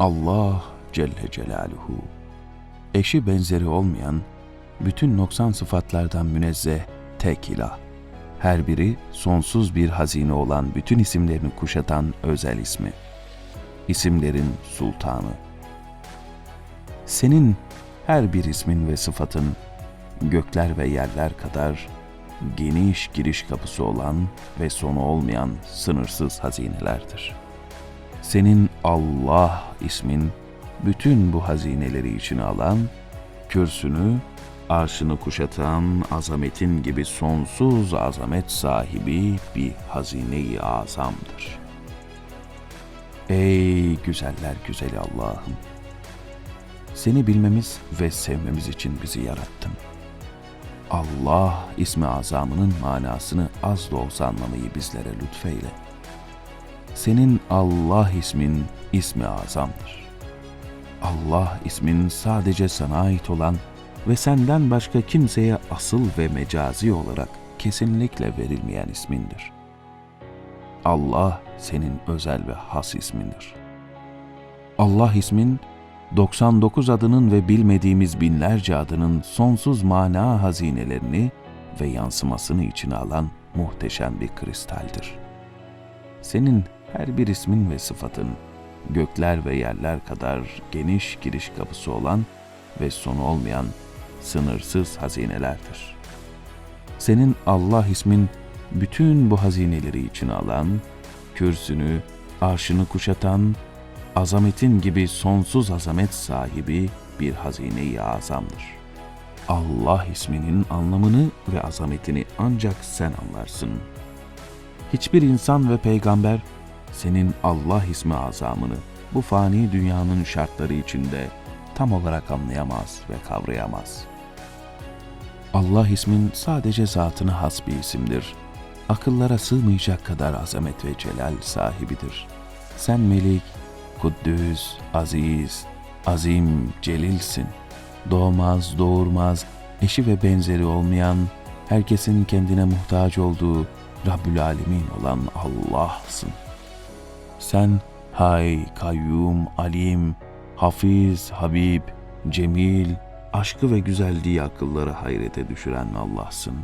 Allah Celle Celaluhu, eşi benzeri olmayan, bütün noksan sıfatlardan münezzeh tek ilah. Her biri sonsuz bir hazine olan bütün isimlerini kuşatan özel ismi. İsimlerin sultanı. Senin her bir ismin ve sıfatın gökler ve yerler kadar geniş giriş kapısı olan ve sonu olmayan sınırsız hazinelerdir. Senin Allah ismin bütün bu hazineleri içine alan, kürsünü, arşını kuşatan azametin gibi sonsuz azamet sahibi bir hazine-i azamdır. Ey güzeller güzeli Allah'ım! Seni bilmemiz ve sevmemiz için bizi yarattın. Allah ismi azamının manasını az da olsa anlamayı bizlere lütfeyle. Senin Allah ismin ismi azamdır. Allah ismin sadece sana ait olan ve senden başka kimseye asıl ve mecazi olarak kesinlikle verilmeyen ismindir. Allah senin özel ve has ismindir. Allah ismin 99 adının ve bilmediğimiz binlerce adının sonsuz mana hazinelerini ve yansımasını içine alan muhteşem bir kristaldir. Senin her bir ismin ve sıfatın gökler ve yerler kadar geniş giriş kapısı olan ve sonu olmayan sınırsız hazinelerdir. Senin Allah ismin bütün bu hazineleri içine alan, kürsünü, arşını kuşatan, azametin gibi sonsuz azamet sahibi bir hazine-i azamdır. Allah isminin anlamını ve azametini ancak sen anlarsın. Hiçbir insan ve peygamber senin Allah ismi azamını bu fani dünyanın şartları içinde tam olarak anlayamaz ve kavrayamaz. Allah ismin sadece zatına has bir isimdir. Akıllara sığmayacak kadar azamet ve celal sahibidir. Sen melik, kuddüs, aziz, azim, celilsin. Doğmaz, doğurmaz, eşi ve benzeri olmayan, herkesin kendine muhtaç olduğu Rabbül Alemin olan Allah'sın. Sen hay, kayyum, alim, hafiz, habib, cemil, aşkı ve güzelliği akılları hayrete düşüren Allah'sın.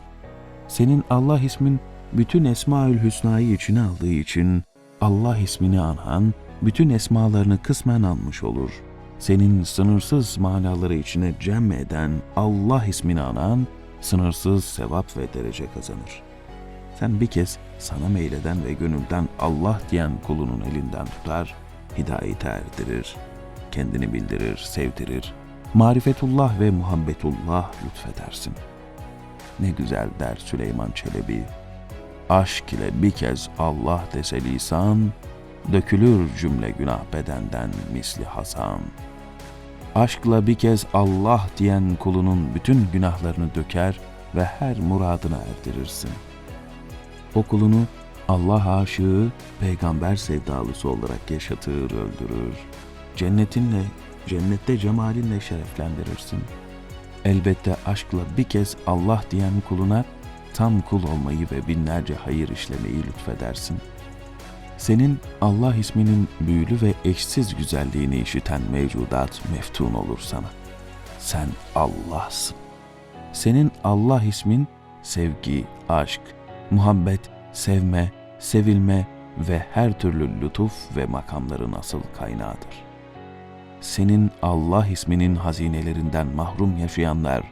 Senin Allah ismin bütün Esmaül Hüsna'yı içine aldığı için Allah ismini anan bütün esmalarını kısmen almış olur. Senin sınırsız manaları içine cem eden Allah ismini anan sınırsız sevap ve derece kazanır. Sen bir kez sana meyleden ve gönülden Allah diyen kulunun elinden tutar, hidayete erdirir, kendini bildirir, sevdirir, marifetullah ve muhabbetullah lütfedersin. Ne güzel der Süleyman Çelebi. Aşk ile bir kez Allah dese lisan, dökülür cümle günah bedenden misli hasan. Aşkla bir kez Allah diyen kulunun bütün günahlarını döker ve her muradına erdirirsin. O kulunu Allah aşığı, peygamber sevdalısı olarak yaşatır, öldürür. Cennetinle, cennette cemalinle şereflendirirsin. Elbette aşkla bir kez Allah diyen kuluna tam kul olmayı ve binlerce hayır işlemeyi lütfedersin.'' Senin Allah isminin büyülü ve eşsiz güzelliğini işiten mevcudat meftun olur sana. Sen Allah'sın. Senin Allah ismin sevgi, aşk, muhabbet, sevme, sevilme ve her türlü lütuf ve makamların asıl kaynağıdır. Senin Allah isminin hazinelerinden mahrum yaşayanlar,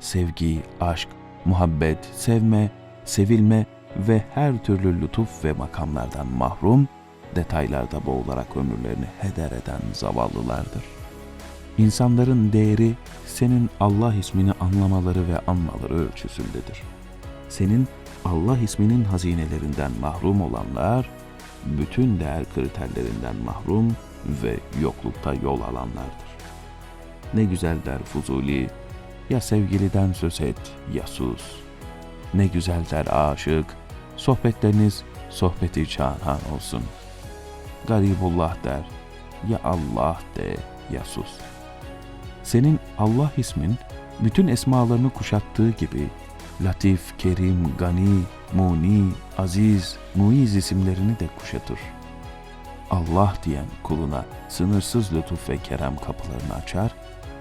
sevgi, aşk, muhabbet, sevme, sevilme ve her türlü lütuf ve makamlardan mahrum, detaylarda boğularak ömürlerini heder eden zavallılardır. İnsanların değeri senin Allah ismini anlamaları ve anmaları ölçüsündedir. Senin Allah isminin hazinelerinden mahrum olanlar, bütün değer kriterlerinden mahrum ve yoklukta yol alanlardır. Ne güzel der Fuzuli, ya sevgiliden söz et ya sus. Ne güzel der aşık, Sohbetleriniz sohbeti canan olsun. Garibullah der, ya Allah de, ya sus. Senin Allah ismin bütün esmalarını kuşattığı gibi Latif, Kerim, Gani, Muni, Aziz, Muiz isimlerini de kuşatır. Allah diyen kuluna sınırsız lütuf ve kerem kapılarını açar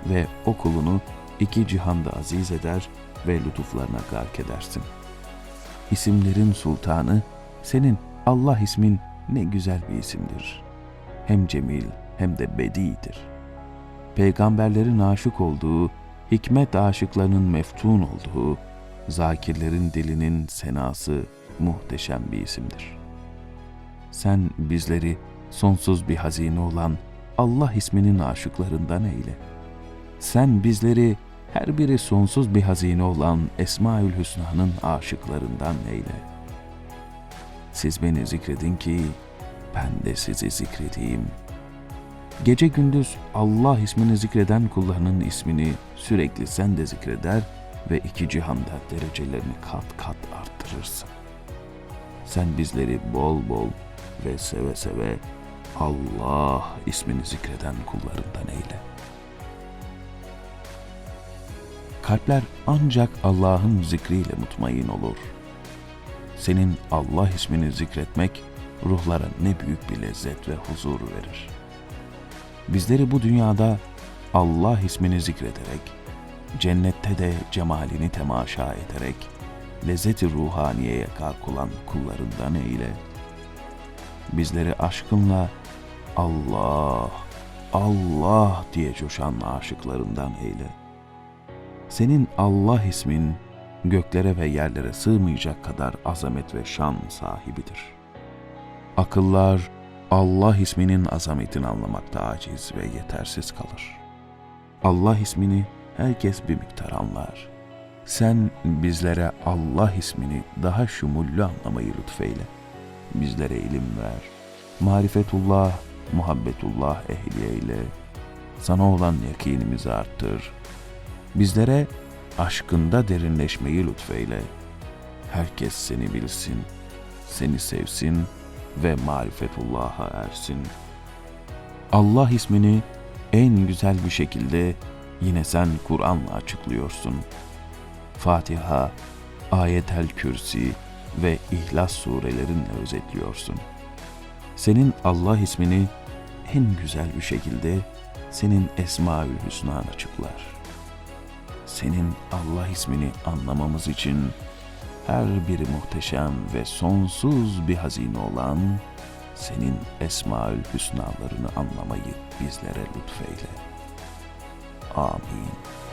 ve o kulunu iki cihanda aziz eder ve lütuflarına gark edersin. İsimlerin sultanı senin Allah ismin ne güzel bir isimdir. Hem cemil hem de bedidir. Peygamberlerin aşık olduğu, hikmet aşıklarının meftun olduğu, zakirlerin dilinin senası muhteşem bir isimdir. Sen bizleri sonsuz bir hazine olan Allah isminin aşıklarından eyle. Sen bizleri her biri sonsuz bir hazine olan Esmaül Hüsna'nın aşıklarından eyle. Siz beni zikredin ki ben de sizi zikredeyim. Gece gündüz Allah ismini zikreden kullarının ismini sürekli sen de zikreder ve iki cihanda derecelerini kat kat arttırırsın. Sen bizleri bol bol ve seve seve Allah ismini zikreden kullarından eyle. Kalpler ancak Allah'ın zikriyle mutmain olur. Senin Allah ismini zikretmek ruhlara ne büyük bir lezzet ve huzur verir. Bizleri bu dünyada Allah ismini zikrederek, cennette de cemalini temaşa ederek, lezzeti ruhaniyeye gark olan kullarından eyle. Bizleri aşkınla Allah, Allah diye coşan aşıklarından eyle. Senin Allah ismin göklere ve yerlere sığmayacak kadar azamet ve şan sahibidir. Akıllar Allah isminin azametini anlamakta aciz ve yetersiz kalır. Allah ismini herkes bir miktar anlar. Sen bizlere Allah ismini daha şumullü anlamayı lütfeyle. Bizlere ilim ver. Marifetullah, muhabbetullah ehli eyle. Sana olan yakinimizi arttır. Bizlere aşkında derinleşmeyi lütfeyle. Herkes seni bilsin, seni sevsin ve marifetullah'a ersin. Allah ismini en güzel bir şekilde yine sen Kur'an'la açıklıyorsun. Fatiha, Ayetel Kürsi ve İhlas surelerinle özetliyorsun. Senin Allah ismini en güzel bir şekilde senin Esmaül Hüsnan açıklar. Senin Allah ismini anlamamız için her biri muhteşem ve sonsuz bir hazine olan senin Esmaül Hüsnalarını anlamayı bizlere lütfeyle. 阿弥。